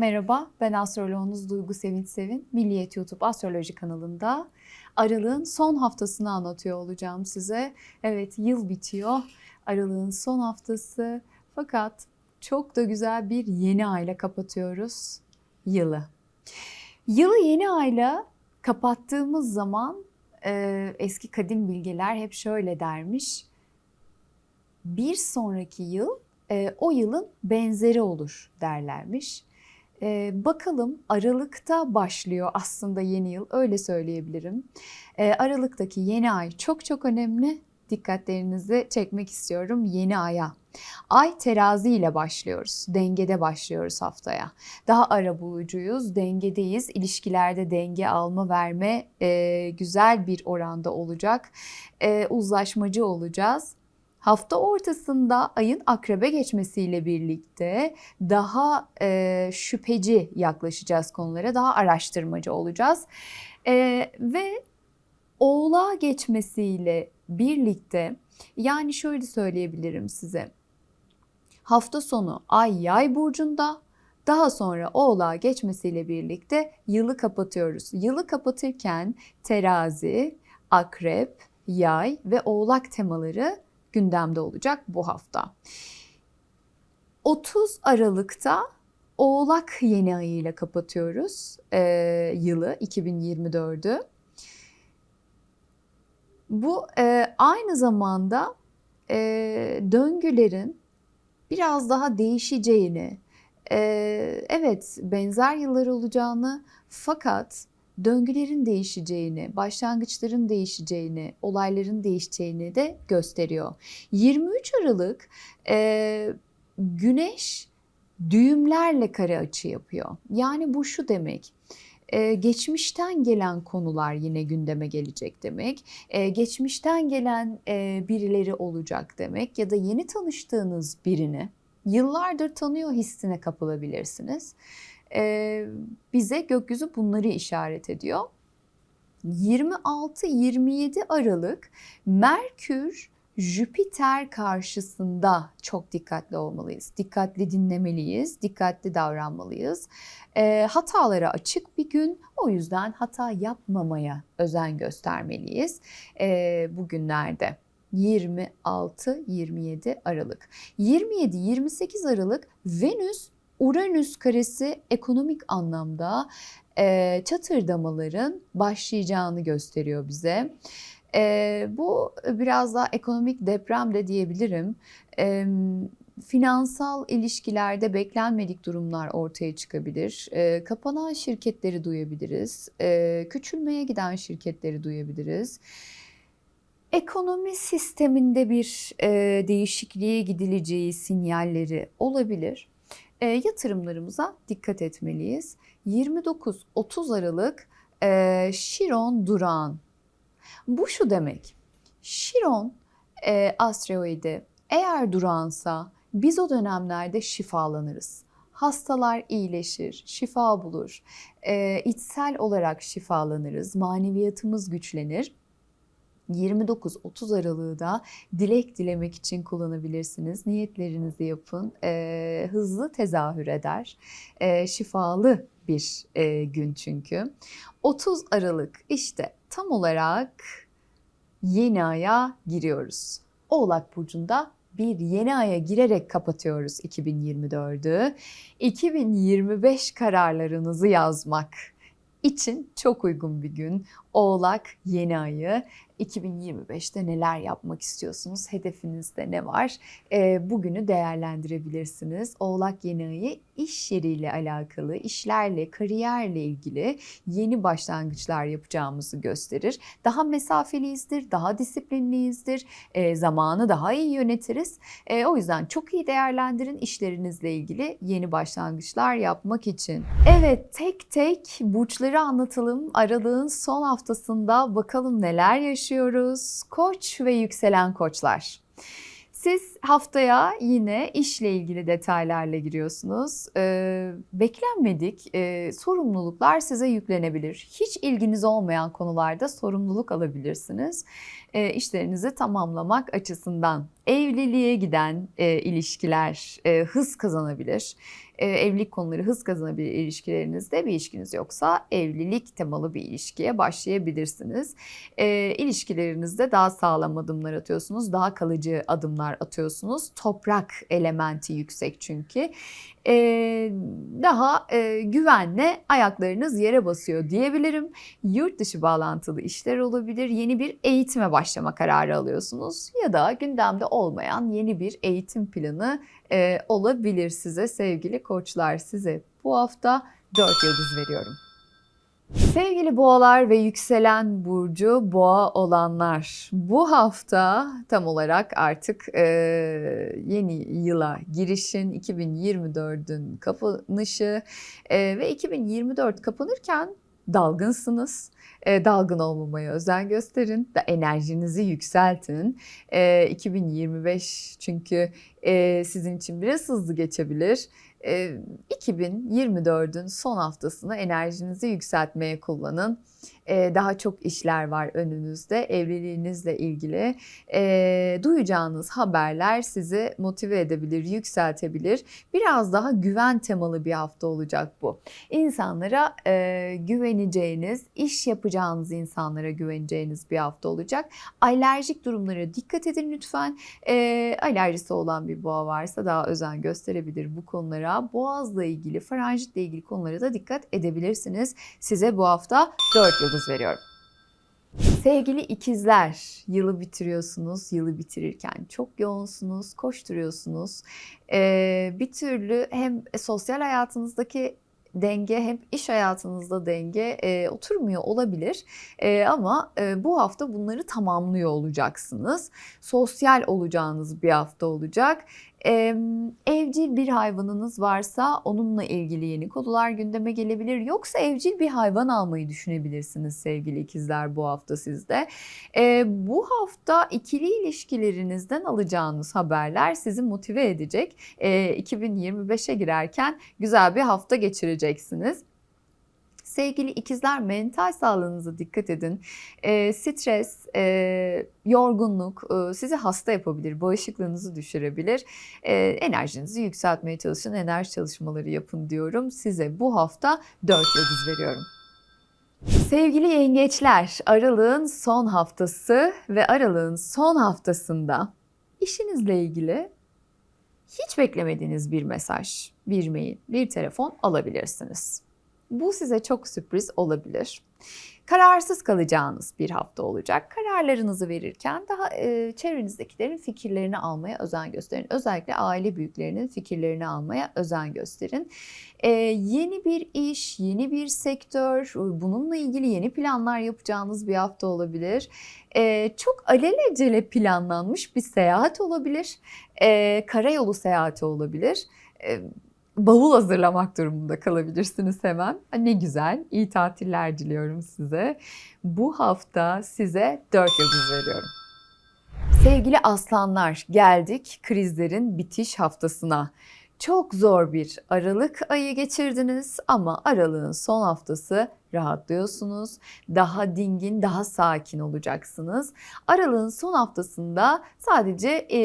merhaba. Ben astroloğunuz Duygu Sevinç Sevin. Milliyet YouTube Astroloji kanalında Aralık'ın son haftasını anlatıyor olacağım size. Evet, yıl bitiyor. Aralık'ın son haftası. Fakat çok da güzel bir yeni ayla kapatıyoruz yılı. Yılı yeni ayla kapattığımız zaman e, eski kadim bilgeler hep şöyle dermiş. Bir sonraki yıl e, o yılın benzeri olur derlermiş. E, bakalım Aralık'ta başlıyor aslında yeni yıl öyle söyleyebilirim. E, Aralık'taki yeni ay çok çok önemli. Dikkatlerinizi çekmek istiyorum yeni aya. Ay terazi ile başlıyoruz. Dengede başlıyoruz haftaya. Daha ara bulucuyuz, dengedeyiz. İlişkilerde denge alma verme e, güzel bir oranda olacak. E, uzlaşmacı olacağız. Hafta ortasında ayın akrebe geçmesiyle birlikte daha e, şüpheci yaklaşacağız konulara, daha araştırmacı olacağız. E, ve oğlağa geçmesiyle birlikte yani şöyle söyleyebilirim size. Hafta sonu ay yay burcunda, daha sonra oğlağa geçmesiyle birlikte yılı kapatıyoruz. Yılı kapatırken terazi, akrep, yay ve oğlak temaları gündemde olacak bu hafta. 30 Aralık'ta Oğlak yeni ayıyla kapatıyoruz e, yılı 2024'ü. Bu e, aynı zamanda e, döngülerin biraz daha değişeceğini, e, evet benzer yıllar olacağını fakat döngülerin değişeceğini, başlangıçların değişeceğini, olayların değişeceğini de gösteriyor. 23 Aralık e, Güneş düğümlerle kare açı yapıyor. Yani bu şu demek. Ee, geçmişten gelen konular yine gündeme gelecek demek. Ee, geçmişten gelen e, birileri olacak demek ya da yeni tanıştığınız birini yıllardır tanıyor hissine kapılabilirsiniz. Ee, bize gökyüzü bunları işaret ediyor. 26-27 Aralık Merkür Jüpiter karşısında çok dikkatli olmalıyız. Dikkatli dinlemeliyiz, dikkatli davranmalıyız. E, hatalara açık bir gün, o yüzden hata yapmamaya özen göstermeliyiz e, bugünlerde. 26-27 Aralık. 27-28 Aralık Venüs Uranüs karesi ekonomik anlamda e, çatırdamaların başlayacağını gösteriyor bize. E, bu biraz daha ekonomik deprem de diyebilirim. E, finansal ilişkilerde beklenmedik durumlar ortaya çıkabilir. E, kapanan şirketleri duyabiliriz. E, küçülmeye giden şirketleri duyabiliriz. Ekonomi sisteminde bir e, değişikliğe gidileceği sinyalleri olabilir. E, yatırımlarımıza dikkat etmeliyiz. 29-30 Aralık e, Şiron Duran bu şu demek. Şiron e, asteroidi eğer duransa biz o dönemlerde şifalanırız. Hastalar iyileşir, şifa bulur, e, içsel olarak şifalanırız, maneviyatımız güçlenir. 29-30 Aralık'ı da dilek dilemek için kullanabilirsiniz. Niyetlerinizi yapın. E, hızlı tezahür eder. E, şifalı bir e, gün çünkü. 30 Aralık işte tam olarak yeni aya giriyoruz. Oğlak Burcu'nda bir yeni aya girerek kapatıyoruz 2024'ü. 2025 kararlarınızı yazmak için çok uygun bir gün. Oğlak yeni ayı 2025'te neler yapmak istiyorsunuz? Hedefinizde ne var? E, bugünü değerlendirebilirsiniz. Oğlak yeni ayı iş yeriyle alakalı, işlerle, kariyerle ilgili yeni başlangıçlar yapacağımızı gösterir. Daha mesafeliyizdir, daha disiplinliyizdir, e, zamanı daha iyi yönetiriz. E, o yüzden çok iyi değerlendirin işlerinizle ilgili yeni başlangıçlar yapmak için. Evet, tek tek burçları anlatalım. Aralığın son haftasında bakalım neler yaşıyoruz. Koç ve yükselen koçlar. Siz haftaya yine işle ilgili detaylarla giriyorsunuz. Ee, beklenmedik e, sorumluluklar size yüklenebilir. Hiç ilginiz olmayan konularda sorumluluk alabilirsiniz. E, işlerinizi tamamlamak açısından evliliğe giden e, ilişkiler e, hız kazanabilir. E, evlilik konuları hız kazanabilir ilişkilerinizde. Bir ilişkiniz yoksa evlilik temalı bir ilişkiye başlayabilirsiniz. E, ilişkilerinizde daha sağlam adımlar atıyorsunuz, daha kalıcı adımlar atıyorsunuz. Toprak elementi yüksek çünkü. E, daha e, güvenle ayaklarınız yere basıyor diyebilirim. Yurt dışı bağlantılı işler olabilir. Yeni bir eğitime başlama kararı alıyorsunuz ya da gündemde olmayan yeni bir eğitim planı e, olabilir size sevgili koçlar. Size bu hafta 4 yıldız veriyorum. Sevgili boğalar ve yükselen burcu boğa olanlar bu hafta tam olarak artık e, yeni yıla girişin 2024'ün kapanışı e, ve 2024 kapanırken dalgınsınız. E, dalgın olmamaya özen gösterin. Da enerjinizi yükseltin. E, 2025 çünkü e, sizin için biraz hızlı geçebilir. E, 2024'ün son haftasını enerjinizi yükseltmeye kullanın. E, daha çok işler var önünüzde evliliğinizle ilgili. E, duyacağınız haberler sizi motive edebilir, yükseltebilir. Biraz daha güven temalı bir hafta olacak bu. İnsanlara e, güveneceğiniz, iş yapacağınız insanlara güveneceğiniz bir hafta olacak. Alerjik durumlara dikkat edin lütfen. E, alerjisi olan bir boğa varsa daha özen gösterebilir bu konulara. Boğazla ilgili, faranjitle ilgili konulara da dikkat edebilirsiniz. Size bu hafta 4 yıldız veriyorum. Sevgili ikizler, yılı bitiriyorsunuz. Yılı bitirirken çok yoğunsunuz, koşturuyorsunuz. Ee, bir türlü hem sosyal hayatınızdaki denge hem iş hayatınızda denge e, oturmuyor olabilir e, ama e, bu hafta bunları tamamlıyor olacaksınız. Sosyal olacağınız bir hafta olacak. Ee, evcil bir hayvanınız varsa onunla ilgili yeni konular gündeme gelebilir. Yoksa evcil bir hayvan almayı düşünebilirsiniz sevgili ikizler bu hafta sizde. Ee, bu hafta ikili ilişkilerinizden alacağınız haberler sizi motive edecek. Ee, 2025'e girerken güzel bir hafta geçireceksiniz. Sevgili ikizler mental sağlığınıza dikkat edin. E, stres, e, yorgunluk e, sizi hasta yapabilir, bağışıklığınızı düşürebilir. E, enerjinizi yükseltmeye çalışın, enerji çalışmaları yapın diyorum. Size bu hafta 4 yıldız veriyorum. Sevgili yengeçler, Aralık'ın son haftası ve Aralık'ın son haftasında işinizle ilgili hiç beklemediğiniz bir mesaj, bir mail, bir telefon alabilirsiniz. Bu size çok sürpriz olabilir. Kararsız kalacağınız bir hafta olacak. Kararlarınızı verirken daha e, çevrenizdekilerin fikirlerini almaya özen gösterin. Özellikle aile büyüklerinin fikirlerini almaya özen gösterin. E, yeni bir iş, yeni bir sektör, bununla ilgili yeni planlar yapacağınız bir hafta olabilir. E, çok alelacele planlanmış bir seyahat olabilir. E, karayolu seyahati olabilir. E, bavul hazırlamak durumunda kalabilirsiniz hemen. Ne güzel, iyi tatiller diliyorum size. Bu hafta size 4 yıldız veriyorum. Sevgili aslanlar, geldik krizlerin bitiş haftasına. Çok zor bir Aralık ayı geçirdiniz ama Aralık'ın son haftası rahatlıyorsunuz. Daha dingin, daha sakin olacaksınız. Aralık'ın son haftasında sadece e,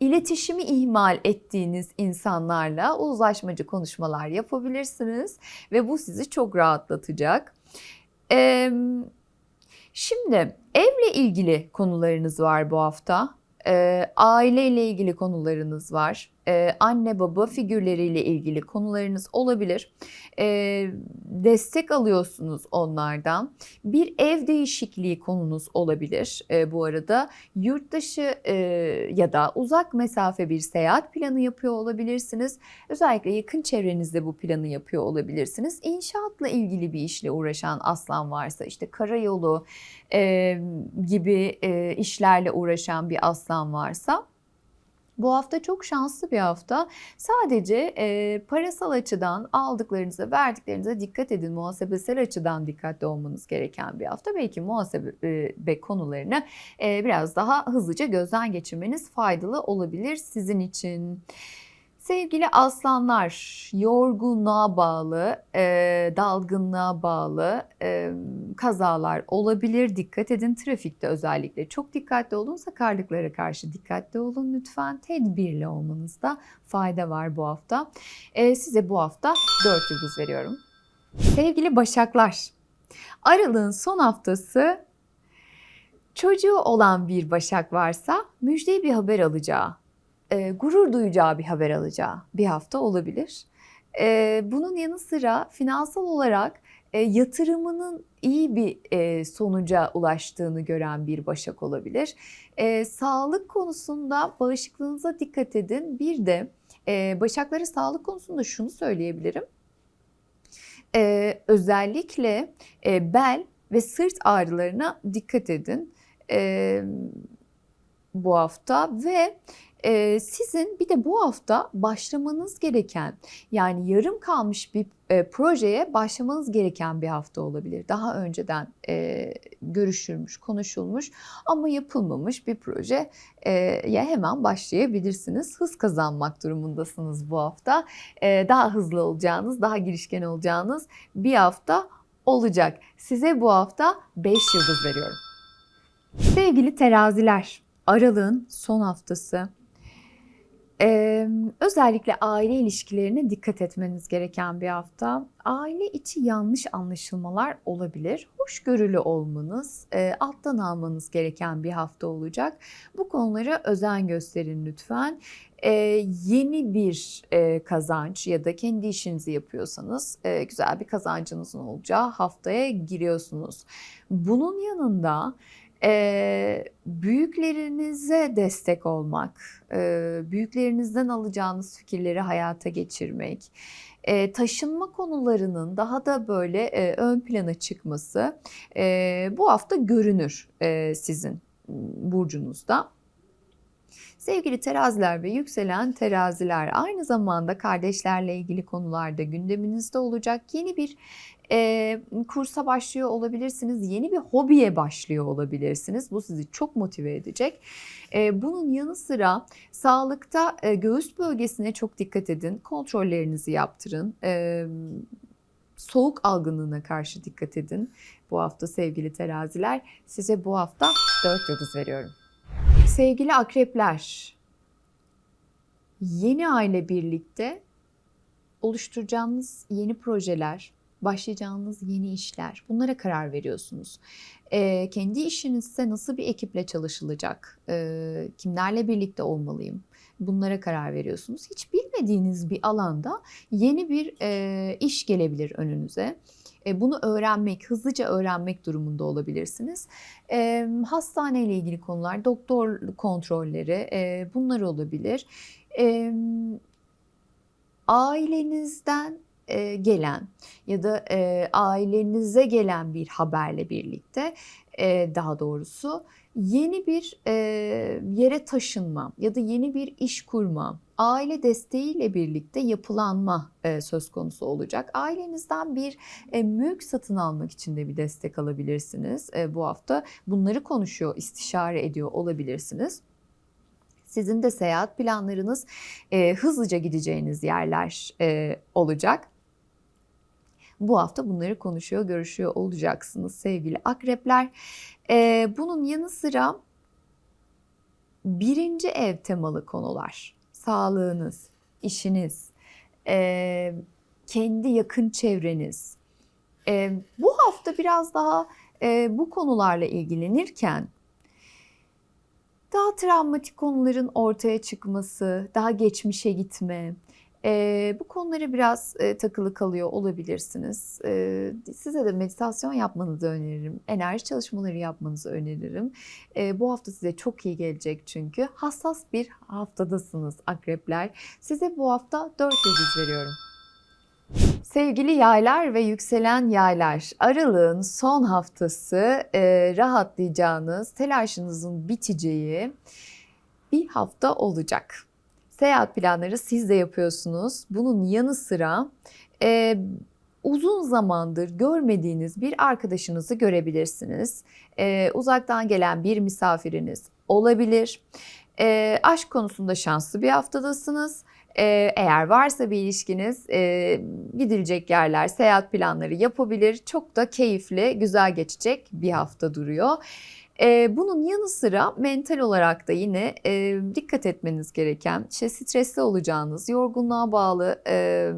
iletişimi ihmal ettiğiniz insanlarla uzlaşmacı konuşmalar yapabilirsiniz ve bu sizi çok rahatlatacak. Ee, şimdi evle ilgili konularınız var bu hafta. Ee, aileyle ilgili konularınız var e, anne baba figürleriyle ilgili konularınız olabilir. E, destek alıyorsunuz onlardan. Bir ev değişikliği konunuz olabilir e, bu arada. Yurt dışı ya da uzak mesafe bir seyahat planı yapıyor olabilirsiniz. Özellikle yakın çevrenizde bu planı yapıyor olabilirsiniz. İnşaatla ilgili bir işle uğraşan aslan varsa işte karayolu gibi işlerle uğraşan bir aslan varsa bu hafta çok şanslı bir hafta. Sadece e, parasal açıdan aldıklarınıza, verdiklerinize dikkat edin. Muhasebesel açıdan dikkatli olmanız gereken bir hafta. Belki muhasebe konularını e, biraz daha hızlıca gözden geçirmeniz faydalı olabilir sizin için. Sevgili aslanlar, yorgunluğa bağlı, e, dalgınlığa bağlı e, kazalar olabilir. Dikkat edin trafikte özellikle. Çok dikkatli olun. Sakarlıklara karşı dikkatli olun lütfen. Tedbirli olmanızda fayda var bu hafta. E, size bu hafta 4 yıldız veriyorum. Sevgili başaklar, Aralığın son haftası çocuğu olan bir başak varsa müjdeli bir haber alacağı e, gurur duyacağı bir haber alacağı bir hafta olabilir. E, bunun yanı sıra finansal olarak e, yatırımının iyi bir e, sonuca ulaştığını gören bir başak olabilir. E, sağlık konusunda bağışıklığınıza dikkat edin. Bir de e, başaklara sağlık konusunda şunu söyleyebilirim. E, özellikle e, bel ve sırt ağrılarına dikkat edin. E, bu hafta ve e, sizin bir de bu hafta başlamanız gereken yani yarım kalmış bir e, projeye başlamanız gereken bir hafta olabilir. Daha önceden e, görüşülmüş, konuşulmuş ama yapılmamış bir proje e, ya hemen başlayabilirsiniz. Hız kazanmak durumundasınız bu hafta. E, daha hızlı olacağınız, daha girişken olacağınız bir hafta olacak. Size bu hafta 5 yıldız veriyorum. Sevgili teraziler, Aralığın son haftası. Ee, özellikle aile ilişkilerine dikkat etmeniz gereken bir hafta. Aile içi yanlış anlaşılmalar olabilir. Hoşgörülü olmanız, e, alttan almanız gereken bir hafta olacak. Bu konulara özen gösterin lütfen. E, yeni bir e, kazanç ya da kendi işinizi yapıyorsanız e, güzel bir kazancınızın olacağı haftaya giriyorsunuz. Bunun yanında e, büyüklerinize destek olmak, e, büyüklerinizden alacağınız fikirleri hayata geçirmek, e, taşınma konularının daha da böyle e, ön plana çıkması e, bu hafta görünür e, sizin burcunuzda. Sevgili teraziler ve yükselen teraziler aynı zamanda kardeşlerle ilgili konularda gündeminizde olacak yeni bir e, kursa başlıyor olabilirsiniz, yeni bir hobiye başlıyor olabilirsiniz. Bu sizi çok motive edecek. E, bunun yanı sıra sağlıkta e, göğüs bölgesine çok dikkat edin, kontrollerinizi yaptırın. E, soğuk algınlığına karşı dikkat edin. Bu hafta sevgili teraziler size bu hafta 4 yıldız veriyorum. Sevgili akrepler, yeni aile birlikte oluşturacağınız yeni projeler, başlayacağınız yeni işler bunlara karar veriyorsunuz. E, kendi işinizse nasıl bir ekiple çalışılacak, e, kimlerle birlikte olmalıyım bunlara karar veriyorsunuz. Hiç bilmediğiniz bir alanda yeni bir e, iş gelebilir önünüze. Bunu öğrenmek, hızlıca öğrenmek durumunda olabilirsiniz. Hastane ile ilgili konular, doktor kontrolleri bunlar olabilir. Ailenizden e, gelen ya da e, ailenize gelen bir haberle birlikte e, daha doğrusu yeni bir e, yere taşınma ya da yeni bir iş kurma, aile desteğiyle birlikte yapılanma e, söz konusu olacak. Ailenizden bir e, mülk satın almak için de bir destek alabilirsiniz e, bu hafta. Bunları konuşuyor, istişare ediyor olabilirsiniz. Sizin de seyahat planlarınız e, hızlıca gideceğiniz yerler e, olacak. Bu hafta bunları konuşuyor, görüşüyor olacaksınız sevgili akrepler. Ee, bunun yanı sıra birinci ev temalı konular, sağlığınız, işiniz, e, kendi yakın çevreniz. E, bu hafta biraz daha e, bu konularla ilgilenirken daha travmatik konuların ortaya çıkması, daha geçmişe gitme, e, bu konulara biraz e, takılı kalıyor olabilirsiniz. E, size de meditasyon yapmanızı öneririm. Enerji çalışmaları yapmanızı öneririm. E, bu hafta size çok iyi gelecek çünkü. Hassas bir haftadasınız akrepler. Size bu hafta 4 yıldız veriyorum. Sevgili yaylar ve yükselen yaylar, aralığın son haftası e, rahatlayacağınız, telaşınızın biteceği bir hafta olacak. Seyahat planları siz de yapıyorsunuz. Bunun yanı sıra e, uzun zamandır görmediğiniz bir arkadaşınızı görebilirsiniz. E, uzaktan gelen bir misafiriniz olabilir. E, aşk konusunda şanslı bir haftadasınız. Ee, eğer varsa bir ilişkiniz e, gidilecek yerler, seyahat planları yapabilir. Çok da keyifli, güzel geçecek bir hafta duruyor. Ee, bunun yanı sıra mental olarak da yine e, dikkat etmeniz gereken, işte stresli olacağınız, yorgunluğa bağlı e,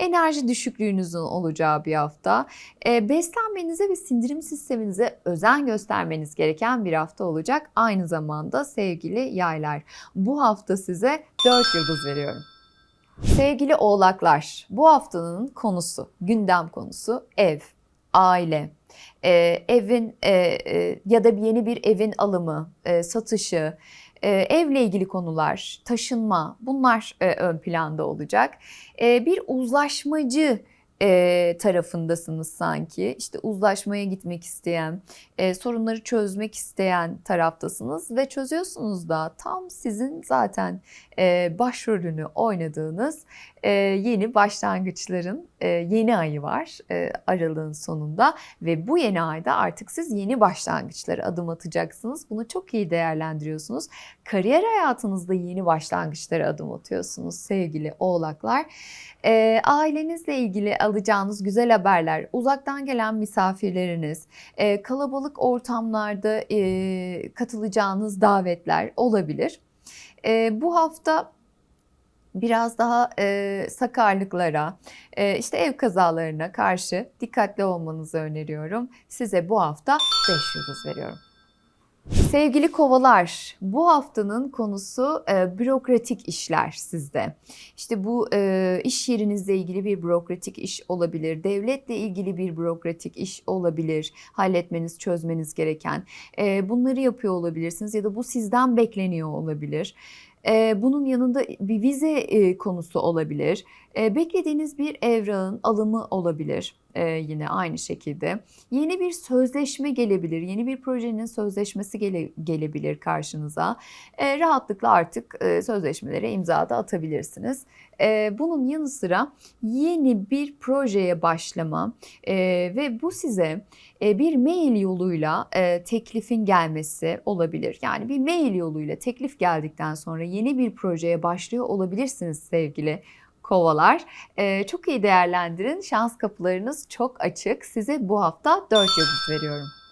enerji düşüklüğünüzün olacağı bir hafta. E, beslenmenize ve sindirim sisteminize özen göstermeniz gereken bir hafta olacak. Aynı zamanda sevgili yaylar. Bu hafta size 4 yıldız veriyorum. Sevgili oğlaklar, bu haftanın konusu, gündem konusu ev, aile, e, evin e, e, ya da yeni bir evin alımı, e, satışı, e, evle ilgili konular, taşınma bunlar e, ön planda olacak. E, bir uzlaşmacı e, tarafındasınız sanki. İşte uzlaşmaya gitmek isteyen, e, sorunları çözmek isteyen taraftasınız ve çözüyorsunuz da tam sizin zaten e, başrolünü oynadığınız e, yeni başlangıçların e, yeni ayı var e, aralığın sonunda ve bu yeni ayda artık siz yeni başlangıçlara adım atacaksınız. Bunu çok iyi değerlendiriyorsunuz. Kariyer hayatınızda yeni başlangıçlara adım atıyorsunuz sevgili oğlaklar. E, ailenizle ilgili alacağınız güzel haberler, uzaktan gelen misafirleriniz, e, kalabalık ortamlarda e, katılacağınız davetler olabilir. E, bu hafta biraz daha e, sakarlıklara, e, işte ev kazalarına karşı dikkatli olmanızı öneriyorum. Size bu hafta 5 yıldız veriyorum. Sevgili kovalar, bu haftanın konusu e, bürokratik işler sizde. İşte bu e, iş yerinizle ilgili bir bürokratik iş olabilir, devletle ilgili bir bürokratik iş olabilir, halletmeniz, çözmeniz gereken. E, bunları yapıyor olabilirsiniz ya da bu sizden bekleniyor olabilir. E, bunun yanında bir vize e, konusu olabilir. E, beklediğiniz bir evrağın alımı olabilir e, yine aynı şekilde. Yeni bir sözleşme gelebilir, yeni bir projenin sözleşmesi gele, gelebilir karşınıza. E, rahatlıkla artık e, sözleşmelere imza da atabilirsiniz. Bunun yanı sıra yeni bir projeye başlama ve bu size bir mail yoluyla teklifin gelmesi olabilir. Yani bir mail yoluyla teklif geldikten sonra yeni bir projeye başlıyor olabilirsiniz sevgili kovalar. Ee, çok iyi değerlendirin. Şans kapılarınız çok açık. Size bu hafta 4 yıldız veriyorum.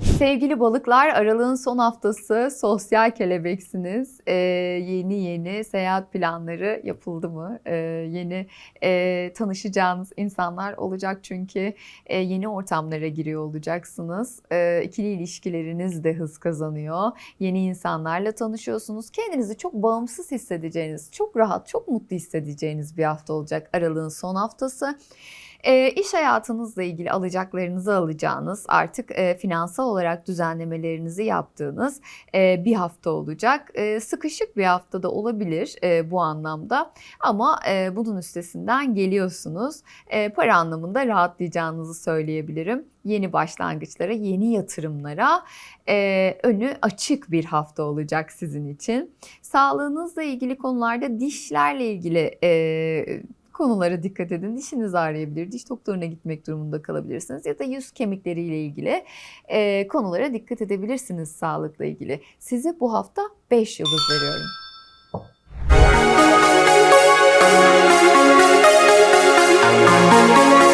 Sevgili balıklar, aralığın son haftası sosyal kelebeksiniz. Ee, yeni yeni seyahat planları yapıldı mı? Ee, yeni e, tanışacağınız insanlar olacak çünkü e, yeni ortamlara giriyor olacaksınız. E, ikili ilişkileriniz de hız kazanıyor. Yeni insanlarla tanışıyorsunuz. Kendinizi çok bağımsız hissedeceğiniz, çok rahat, çok mutlu hissedeceğiniz bir hafta olacak aralığın son haftası. E, iş hayatınızla ilgili alacaklarınızı alacağınız, artık e, finansal olarak düzenlemelerinizi yaptığınız e, bir hafta olacak. E, sıkışık bir hafta da olabilir e, bu anlamda ama e, bunun üstesinden geliyorsunuz. E, para anlamında rahatlayacağınızı söyleyebilirim. Yeni başlangıçlara, yeni yatırımlara e, önü açık bir hafta olacak sizin için. Sağlığınızla ilgili konularda dişlerle ilgili e, konulara dikkat edin. Dişiniz ağrıyabilir, diş doktoruna gitmek durumunda kalabilirsiniz ya da yüz kemikleriyle ilgili e, konulara dikkat edebilirsiniz sağlıkla ilgili. Size bu hafta 5 yıldız veriyorum. Müzik